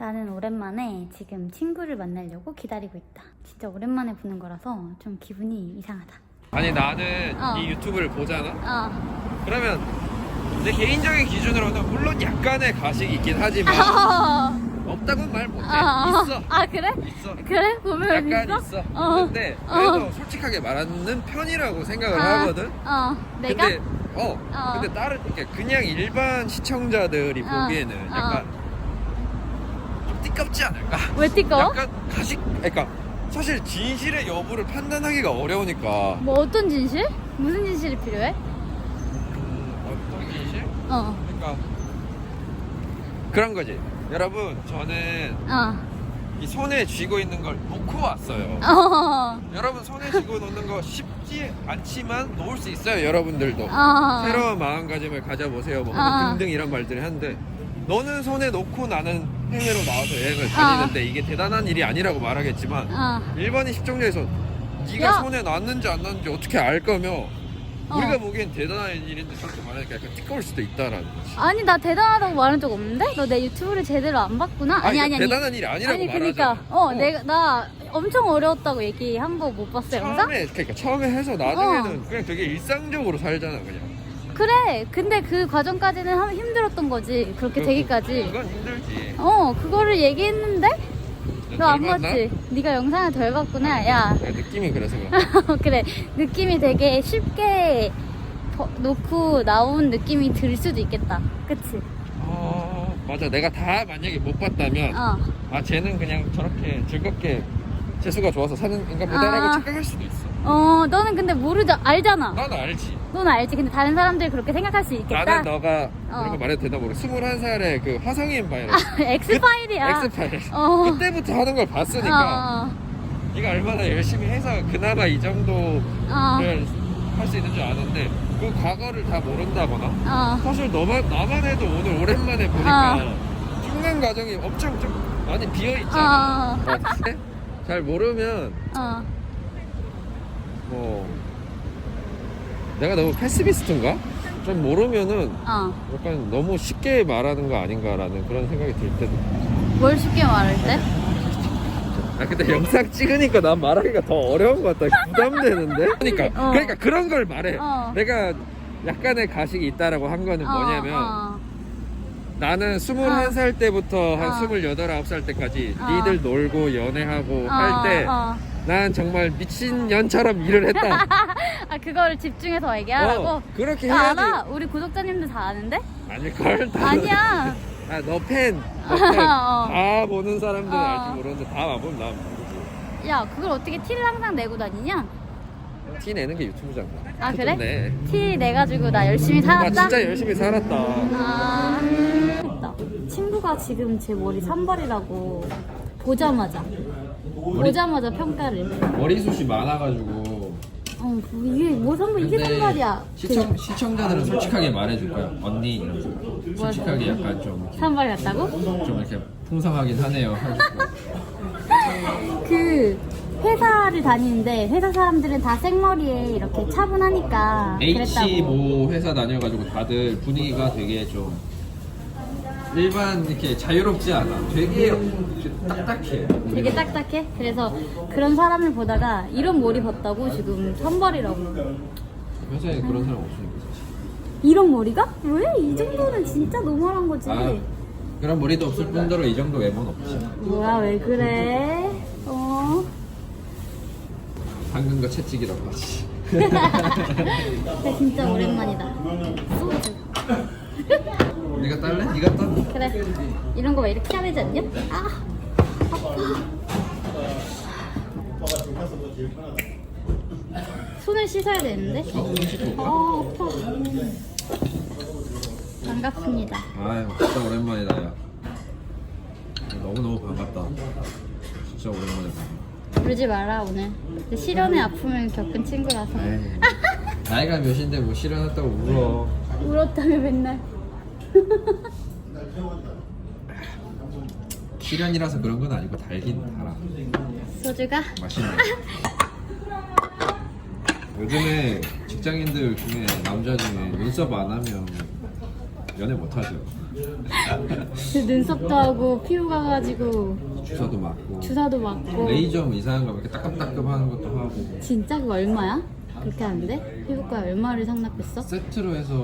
나는 오랜만에 지금 친구를 만나려고 기다리고 있다. 진짜 오랜만에 보는 거라서 좀 기분이 이상하다. 아니 나는 어. 이 유튜브를 보잖아. 어. 그러면 내 개인적인 기준으로는 물론 약간의 가식이 있긴 하지만 없다고는 말 못해. 있어. 아 그래? 있어. 그래? 보면 약간 있어? 있어. 어. 있는데 어. 그래도 솔직하게 말하는 편이라고 생각을 아, 하거든. 어. 내가? 근데 어, 어. 근데 다른 그냥 일반 시청자들이 어. 보기에는 어. 약간 좀 띠껍지 않을까? 왜 띠꺼워? 약간 가식, 그러니까 사실 진실의 여부를 판단하기가 어려우니까. 뭐 어떤 진실? 무슨 진실이 필요해? 음, 어떤 진실? 어. 그러니까 그런 거지. 여러분, 저는 어. 이 손에 쥐고 있는 걸 놓고 왔어요. 어. 여러분 손에 쥐고 놓는 거 쉽지 않지만 놓을 수 있어요. 여러분들도. 어. 새로운 마음가짐을 가져보세요. 뭐 어. 등등 이런 말들을 하는데 너는 손에 놓고 나는 해외로 나와서 여행을 다니는데 이게 대단한 일이 아니라고 말하겠지만 어. 일반인 시청자에서 네가 야. 손에 놨는지 안 놨는지 어떻게 알 거며 어. 우리가 보기엔 대단한 일인데 저렇게 말하니까 약간 띠꺼울 수도 있다라는 거지. 아니 나 대단하다고 말한 적 없는데? 너 내 유튜브를 제대로 안 봤구나? 아니 아니 아니. 대단한 일이 아니라고 아니 말하잖아. 그니까 어, 내가 나 엄청 어려웠다고 얘기한 거 못 봤어 영상? 처음에 그러니까 처음에 해서 나중에는 어. 그냥 되게 일상적으로 살잖아 그냥. 그래 근데 그 과정까지는 하면 힘들었던 거지 그렇게 그- 되기까지 그건 힘들지. 어 그거를 얘기했는데 너 안 덜 봤나? 봤지? 네가 영상을 덜 봤구나 야 야, 느낌이 그래서 그런 그래 느낌이 되게 쉽게 버- 놓고 나온 느낌이 들 수도 있겠다 그치? 어, 맞아. 내가 다 만약에 못 봤다면, 어 아, 쟤는 그냥 저렇게 즐겁게 재수가 좋아서 사는 인가 보다라고 아. 착각할 수도 있어. 어, 너는 근데 모르자 알잖아 난 알지. 넌 알지 근데 다른 사람들이 그렇게 생각할 수 있겠다 나는 너가 어. 이런 거 말해도 되나 모르겠어. 21살에 그 화성인 바이러스. 엑스파일이야 엑스파일. 어. 그때부터 하는 걸 봤으니까, 어, 네가 얼마나 열심히 해서 그나마 이 정도를 어, 할수 있는 줄 아는데, 그 과거를 다 모른다거나, 어, 사실 너만 나만 해도 오늘 오랜만에 보니까 어. 중간 과정이 엄청 좀 많이 비어 있잖아. 어. 잘 모르면 어. 뭐 내가 너무 패시비스트인가? 좀 모르면은 어. 약간 너무 쉽게 말하는 거 아닌가라는 그런 생각이 들 때도. 뭘 쉽게 말할 때? 아 근데 영상 찍으니까 난 말하기가 더 어려운 것 같다. 부담되는데. 그러니까 어. 그러니까 그런 걸 말해. 어. 내가 약간의 가식이 있다라고 한 거는 뭐냐면 어, 나는 21살 때부터 한 어. 28, 9살 때까지 어. 니들 놀고 연애하고 어, 할때 난 어. 정말 미친 년처럼 일을 했다. 아 그거를 집중해서 얘기하라고? 어, 그렇게 나 해야지. 알아? 우리 구독자님들 다 아는데? 아닐걸? 다. 아니야 아, 너 팬. 너 팬. 어. 다 보는 사람들은 어. 알지 모르는데 다 와보면 모르지. 야 그걸 어떻게 티를 항상 내고 다니냐? 티 내는 게 유튜브잖아. 아, 티 그래? 좀 내. 티 내가지고 나 열심히 나 살았다? 진짜 열심히 살았다. 아. 친구가 지금 제 머리 산발이라고 보자마자 보자마자 평가를. 머리숱이 많아가지고. 어, 이게 뭐 산발 이게 산발이야. 시청, 시청자들은 솔직하게 말해줄 거야. 언니 이러면서. 솔직하게 약간 좀 산발 같다고? 좀 이렇게 풍성하긴 하네요. 그 회사를 다니는데 회사 사람들은 다 생머리에 이렇게 차분하니까 그랬다고. H 모 회사 다녀가지고 다들 분위기가 되게 좀 일반 이렇게 자유롭지 않아. 되게 딱딱해. 되게 딱딱해. 그래서 그런 사람을 보다가 이런 머리 봤다고 지금 산발이라고. 회사에 그런 사람 없으니까 사실. 이런 머리가? 왜? 이 정도는 진짜 너무한 거지. 아, 그런 머리도 없을 뿐더러 이 정도 외모는 없지. 뭐야 왜 그래? 어? 방금 거 채찍이라고 하지. 진짜 오랜만이다. 소주. 네가 딸래? 네가 따. 그래. 이런 거 왜 이렇게 되지 않냐? 아. 아파. 손을 씻어야 되는데. 아 아파. 반갑습니다. 아유, 진짜 오랜만이다, 야. 너무너무 반갑다. 진짜 오랜만에 봐. 울지 마라 오늘. 근데 실연의 아픔을 겪은 친구라서. 에이, 나이가 몇인데 뭐 실현했다고 울어. 울었다며 맨날. 실현이라서 그런 건 아니고 달긴 달아. 소주가? 맛있네. 요즘에 직장인들 중에 남자 중에 눈썹 안 하면 연애 못 하죠. 그 눈썹도 하고 피부 가가지고 주사도 맞고 주사도 맞고 레이저 뭐 이상한 거 이렇게 따끔따끔 하는 것도 하고 진짜 그거 얼마야? 그렇게 하는데? 피부과 얼마를 상납했어? 세트로 해서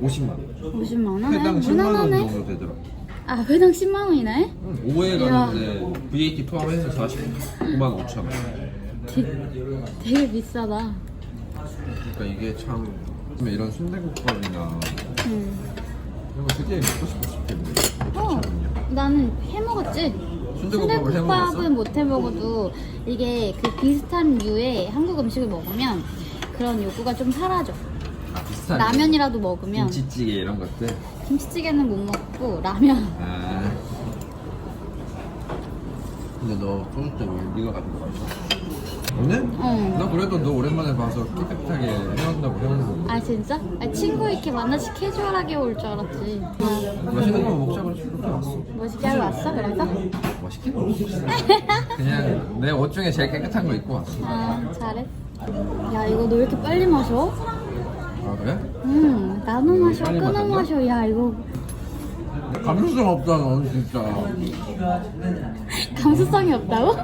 50만 원 50만 원? 회당 아, 10만 원 무난하네 정도 되더라고 아 회당 10만 원이네? 5회 이야. 가는데 VAT 포함해서 49만 5천 원 되, 되게 비싸다 그러니까 이게 참 이런 순대국밥이나 응. 이런 거 되게 먹고 싶었겠네 어 나는 해 먹었지 순대국밥을 해 먹었어? 순대국밥은 못 해 먹어도 이게 그 비슷한 류의 한국 음식을 먹으면 그런 욕구가 좀 사라져. 아 비슷한 라면이라도 먹으면 김치찌개 이런 것들? 김치찌개는 못 먹고 라면. 아. 근데 너 소주 때문에 네가 가지고 왔어 오늘? 응. 나 그래도 너 오랜만에 봐서 깨끗하게 해온다고 해오는 거. 아 진짜? 아, 친구 이렇게 만나서 캐주얼하게 올 줄 알았지. 아, 맛있는 거 먹자 그래서 이렇게 왔어. 멋있게 하고 왔어 그래서? 맛있긴 먹었어. 그냥 내 옷 중에 제일 깨끗한 거 입고 왔어. 아 잘했어 야 이거 너 왜 이렇게 빨리 마셔? 아 그래? 응 나눠 마셔 빨리 끊어 마셨나? 마셔 야 이거 감수성 없다 넌 진짜 감수성이 없다고?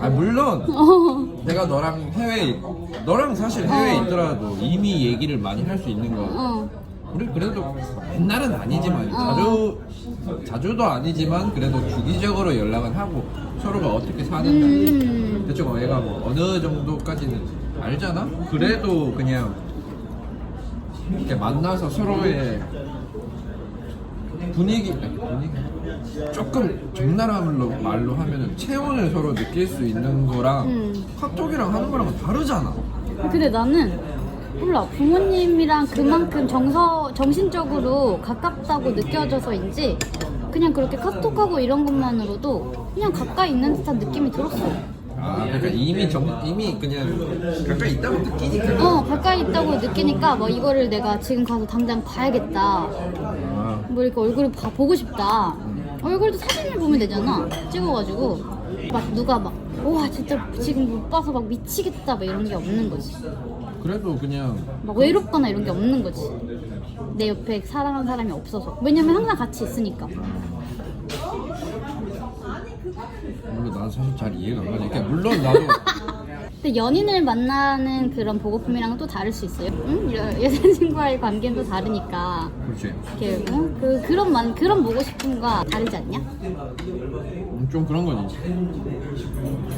아 물론 어 내가 너랑 해외에 너랑 사실 해외에 있더라도 이미 얘기를 많이 할 수 있는 거 어. 우리 그래도 맨날은 아니지만 어. 자주 자주도 아니지만 그래도 주기적으로 연락은 하고 서로가 어떻게 사는지 음. 대충 얘가 뭐 어느 정도까지는 알잖아 그래도 그냥 이렇게 만나서 서로의 분위기 아니, 분위기 조금 적나라한 말로, 말로 하면은 체온을 서로 느낄 수 있는 거랑 음. 카톡이랑 하는 거랑은 다르잖아 근데 나는 몰라 부모님이랑 그만큼 정서 정신적으로 가깝다고 느껴져서인지 그냥 그렇게 카톡하고 이런 것만으로도 그냥 가까이 있는 듯한 느낌이 들었어. 아 그러니까 이미 정 이미 그냥 가까이 있다고 느끼니까 어 가까이 있다고 느끼니까 뭐 이거를 내가 지금 가서 당장 봐야겠다. 아, 뭐 이렇게 얼굴을 봐, 보고 싶다. 얼굴도 사진을 보면 되잖아. 찍어가지고 막 누가 막 와 진짜 지금 못 봐서 막 미치겠다 막 이런 게 없는 거지. 그래도 그냥 막 외롭거나 이런 게 없는 거지. 내 옆에 사랑하는 사람이 없어서. 왜냐면 항상 같이 있으니까. 물론 난 사실 잘 이해가 안 가니까 물론 나도 근데 연인을 만나는 그런 보고품이랑은 또 다를 수 있어요. 응? 여- 여자친구와의 관계는 또 다르니까. 그렇지 이렇게 응? 그 그런 만 그런 보고 싶음과 다르지 않냐? 음, 좀 그런 건 있지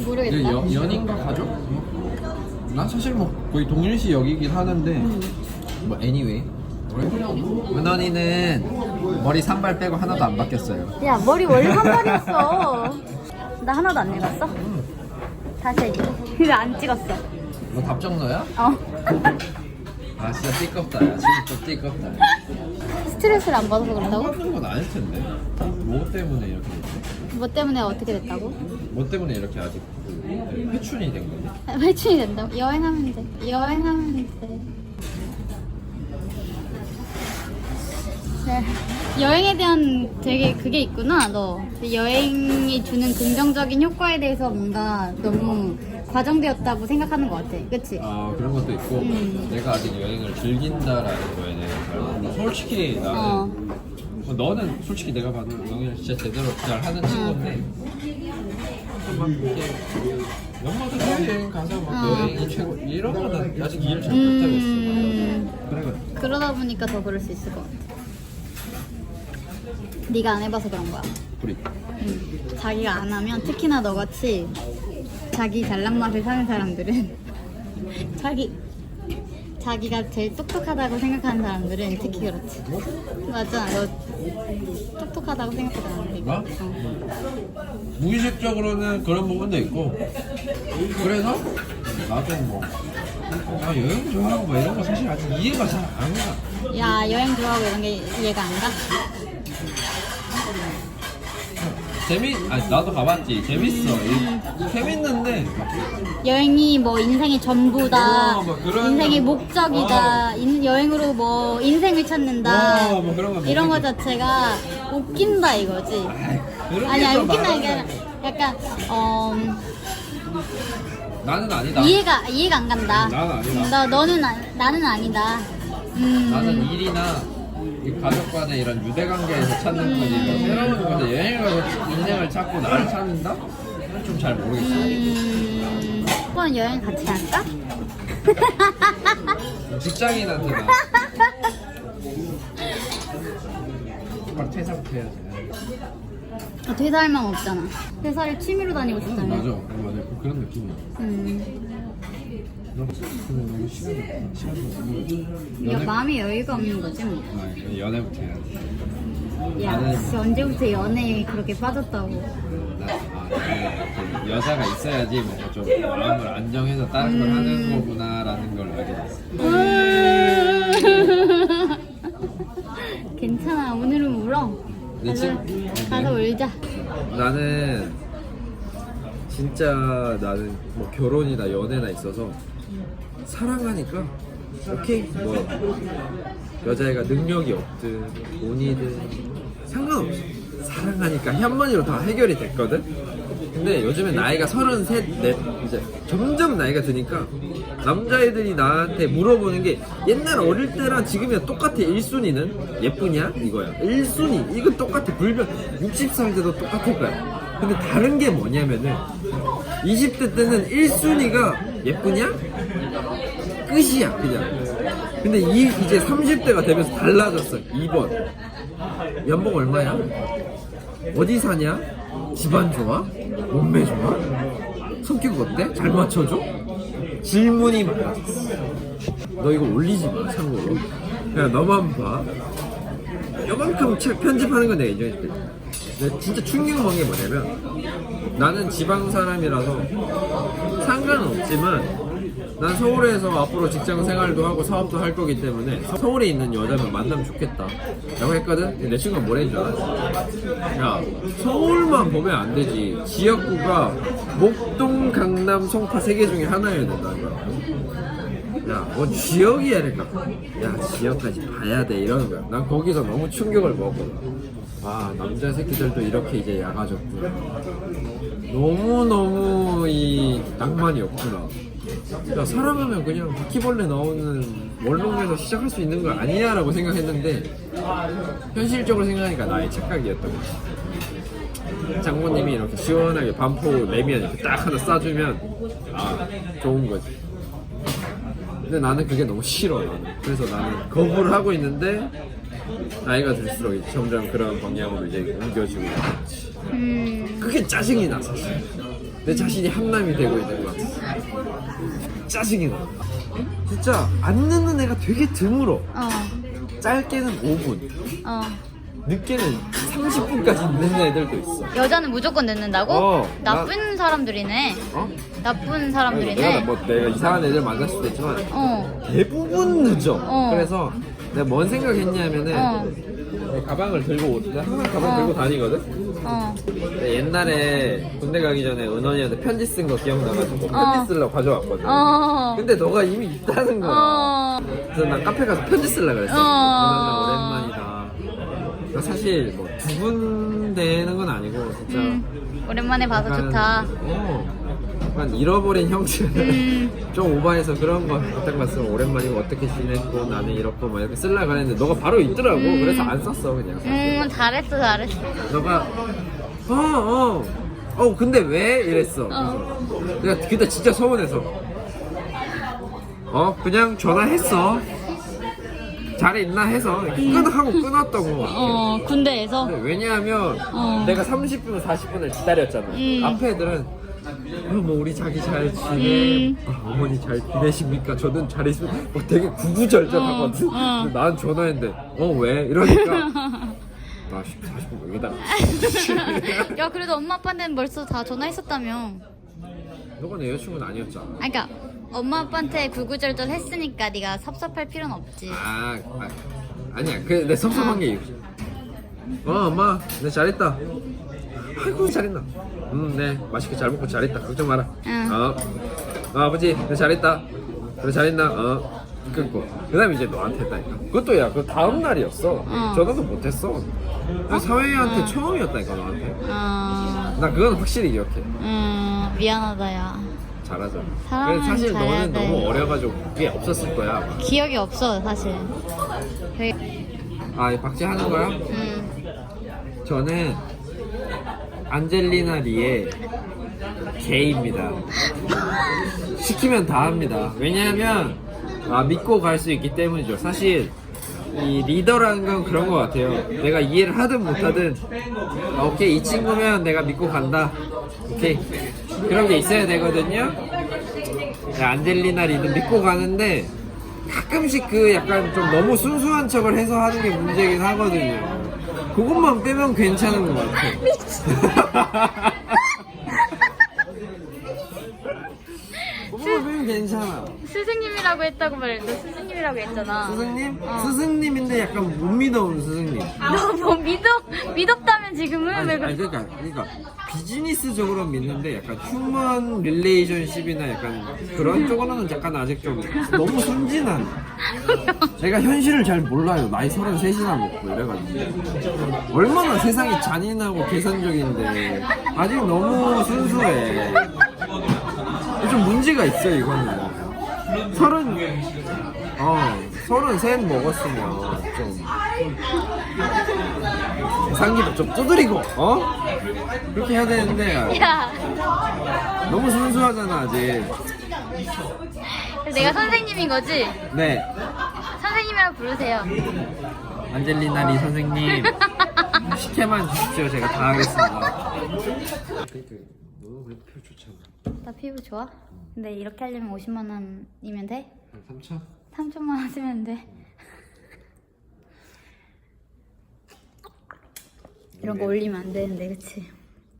모르겠다. 여, 연인과 가족? 난 사실 뭐 거의 동일시 여기긴 하는데 음. 뭐 anyway 은원이는 머리 산발 빼고 하나도 안 바뀌었어요 야 머리 원래 한 발이었어. 나 하나도 안 읽었어? 다시 해. 근데 안 찍었어. 너 답정 너야? 어. 아 진짜 띠껍다 야 진짜 좀 띠껍다 스트레스를 안 받아서 그런다고? 그런 건 아닐 텐데 뭐 때문에 이렇게 됐지? 뭐 때문에 어떻게 됐다고? 뭐 때문에 이렇게 아직 그 회춘이 된 거니? 회춘이 된다고? 여행하면 돼. 여행하면 돼. 네. 여행에 대한 되게 그게 있구나, 너. 여행이 주는 긍정적인 효과에 대해서 뭔가 너무 과정되었다고 생각하는 것 같아. 그치? 아 그런 것도 있고 음. 내가 아직 여행을 즐긴다라는 거에 대해서 잘 모르고 솔직히 나는 어. 뭐 너는 솔직히 내가 봐도 여행을 진짜 제대로 잘 하는 친구인데 막 이렇게 연말에 해외여행 가서 막 어. 여행이 최고 이런 거는 아직 이해를 잘 못하겠어 음, 그러다 보니까 더 그럴 수 있을 것 같아. 네가 안 해봐서 그런 거야. 우리 음, 자기가 안 하면 특히나 너같이 자기 잘난 맛을 사는 사람들은 자기 자기가 제일 똑똑하다고 생각하는 사람들은 특히 그렇지 맞아 너 똑똑하다고 생각하잖아 나? 어. 무의식적으로는 그런 부분도 있고 그래서 나도 뭐 아, 여행 좋아하고 막 이런 거 사실 아직 이해가 잘 안 가. 야 여행 좋아하고 이런 게 이해가 안 가? 재미, 아니 나도 가봤지. 재밌어. 이- 재밌는데 여행이 뭐 인생의 전부다 어, 뭐 그런 인생의 거. 목적이다 인- 여행으로 뭐 인생을 찾는다 어, 뭐 그런 거 이런 거 자체가 웃긴다 이거지 그런 아니 게 아니 또 웃긴다. 이게 약간 어 나는 아니다. 이해가 이해가 안 간다. 난 아니다. 너 너는 아, 나는 아니다. 음. 나는 일이나 이 가족 간의 이런 유대 관계에서 찾는 거지 뭐 새로운 건데 여행 가서 인생을 찾고 나를 찾는다? 좀잘 모르겠어. 음, 한번 여행 같이 갈까? 직장인한테는 막 퇴사부터 해야지. 아, 마음 없잖아. 회사를 취미로 다니고 맞아, 싶다며. 맞아, 그런 느낌이야. 음, 근데 너무 시간이 없다. 시간도 없고. 여, 마음이 여유가 없는 거지 뭐. 아, 연애부터 해야지. 야, 나는- 씨, 언제부터 연애에 그렇게 빠졌다고. 나, 아, 그 여자가 있어야지 뭔가 좀 마음을 안정해서 다른 걸 하는 거구나라는 걸 알게 됐어. 괜찮아, 오늘은 울어. 내 가서, 울자. 나는 진짜 나는 뭐 결혼이나 연애나 있어서 사랑하니까 오케이. 뭐 여자애가 능력이 없든 돈이든 상관없어. 사랑하니까 한마디로 다 해결이 됐거든. 근데 요즘에 나이가 서른 셋 넷 이제 점점 나이가 드니까 남자애들이 나한테 물어보는 게 옛날 어릴 때랑 지금이랑 똑같아 1순위는 예쁘냐 이거야 1순위 이거 똑같아 불변 60살 돼도 똑같을 거야 근데 다른 게 뭐냐면은 20대 때는 1순위가 예쁘냐 끝이야 그냥 근데 이, 이제 30대가 되면서 달라졌어 2번 연봉 얼마야? 어디 사냐? 집안 좋아? 몸매 좋아? 성격 어때? 잘 맞춰줘? 질문이 많아졌어 너 이거 올리지 마 참고로. 그냥 너만 봐. 요만큼 책 편집하는 건 내가 인정해줄게 내가 진짜 충격 먹은 게 뭐냐면 나는 지방 사람이라서 상관은 없지만 난 서울에서 앞으로 직장 생활도 하고 사업도 할 거기 때문에 서울에 있는 여자면 만나면 좋겠다 라고 했거든 내 친구가 뭐라 했줄 알아? 야 서울만 보면 안 되지 지역구가 목동, 강남, 송파 세 개 중에 하나여야 된다는 거야 야, 뭐 지역이야, 그러니까. 야, 지역까지 봐야 돼, 이러는 거야. 난 거기서 너무 충격을 먹었거든. 아, 남자 새끼들도 이렇게 이제 야가졌구나. 너무너무 이 낭만이 없구나. 야, 사랑하면 그냥 바퀴벌레 나오는 원룸에서 시작할 수 있는 거 아니야라고 생각했는데, 현실적으로 생각하니까 나의 착각이었던 거지. 장모님이 이렇게 시원하게 반포 내면 이렇게 딱 하나 싸주면, 아, 좋은 거지. 근데 나는 그게 너무 싫어 나는. 그래서 나는 거부를 하고 있는데 나이가 들수록 이제 점점 그런 방향으로 이제 옮겨지고 있지 음, 그게 짜증이 나 사실 내 자신이 한남이 되고 있는 것 같아 짜증이 나 진짜 안 늦는 애가 되게 드물어 어, 짧게는 5분 어. 늦게는 30분까지 늦는 애들도 있어 여자는 무조건 늦는다고? 어, 나쁜 사람들이네. 어? 나쁜 내가 사람들이네. 뭐 내가 이상한 애들 만날 수도 있지만 어, 대부분 늦어. 어. 그래서 내가 뭔 생각했냐면은 어. 내 가방을 들고 오- 내가 항상 가방 어. 들고 다니거든. 어, 근데 옛날에 군대 가기 전에 은원이한테 편지 쓴 거 기억나가지고 어. 편지 쓰려고 가져왔거든. 어, 근데 너가 이미 있다는 거야. 어, 그래서 난 카페 가서 편지 쓰려고 그랬어. 어. 은원아 오랜만이다. 나 사실 뭐 두근대는 건 아니고 진짜. 음, 오랜만에 봐서 약간, 좋다. 어. 약간 잃어버린 형들. 음, 좀 오바해서 그런 거 부탁받으면 오랜만이고 어떻게 지냈고 나는 이렇고 막 이렇게 쓰려고 했는데 너가 바로 있더라고 음. 그래서 안 썼어 그냥 음, 잘했어, 잘했어. 너가 어어 어, 근데 왜 이랬어 어. 내가 그때 진짜 서운해서 어 그냥 전화했어 잘 있나 해서 끊하고 끊었던 거 같아 어, 군대에서? 근데 왜냐하면 어. 내가 30분 40분을 기다렸잖아 음. 앞에 애들은 어, 뭐 우리 자기 잘 지내 음. 아, 어머니 잘 지내십니까? 저는 잘 있으면 어, 되게 구구절절하거든. 어, 어. 근데 난 전화했는데 어 왜? 이러니까 나 40분 여기다. 야, 그래도 엄마 아빠한테는 벌써 다 전화했었다며. 너가 내 여자친구는 아니었잖아. 아, 그니까, 엄마 아빠한테 구구절절 했으니까 네가 섭섭할 필요는 없지. 아, 아 아니야. 그내 섭섭한 게 이거지. 어 엄마 내 잘했다 아이고 잘했나? 음네. 맛있게 잘 먹고 잘했다. 걱정 마라. 응. 어, 어 아버지 내 잘했다. 그래 잘했나? 어. 끊고. 그 다음에 이제 너한테 했다니까. 그것도 야그 다음 날이었어. 응. 전화도 못했어. 그 사회한테 처음이었다니까 너한테. 어, 나 그건 확실히 기억해. 음, 미안하다, 야. 잘하잖아. 사람은 그래서 사실 너는 돼. 너무 어려가지고 그게 없었을 거야 아마. 기억이 없어, 사실. 아 박제 하는 거야? 음. 저는 안젤리나 리의 게이입니다. 시키면 다 합니다. 왜냐하면 아, 믿고 갈 수 있기 때문이죠. 사실 이 리더라는 건 그런 것 같아요. 내가 이해를 하든 못하든 아, 오케이 이 친구면 내가 믿고 간다. 오케이 그런 게 있어야 되거든요. 네, 안젤리나 리는 믿고 가는데 가끔씩 그 약간 좀 너무 순수한 척을 해서 하는 게 문제긴 하거든요. 그것만 빼면 괜찮은 것 같아. 그것만 빼면 괜찮아. 스승님이라고 했다고 말했는데 스승님이라고 했잖아. 스승님? 어. 스승님인데 약간 못 믿어온 스승님. 너뭐 믿어 믿었다면 지금은 아니, 왜 아니 그래? 그러니까 그러니까 비즈니스적으로 믿는데 약간 휴먼 릴레이션십이나 약간 그런 쪽으로는 약간 아직 좀 너무 순진한. 내가 현실을 잘 몰라요. 나이 33이나 먹고 이래가지고 얼마나 세상이 잔인하고 계산적인데 아직 너무 순수해. 좀 문제가 있어 이거는. 서른 어 서른 셋 먹었으면 좀 상기도 좀 두드리고 어 그렇게 해야 되는데 야, 너무 순수하잖아 아직 내가 선생님인 거지? 네 선생님이라고 부르세요. 안젤리나 리 선생님 식혜만 주십시오 제가 다 하겠습니다 나 피부 좋아? 근데 이렇게 하려면 50만 원이면 돼? 한 3천? 3천만 원 쓰면 돼. 이런 거 올리면 안 되는데, 그치?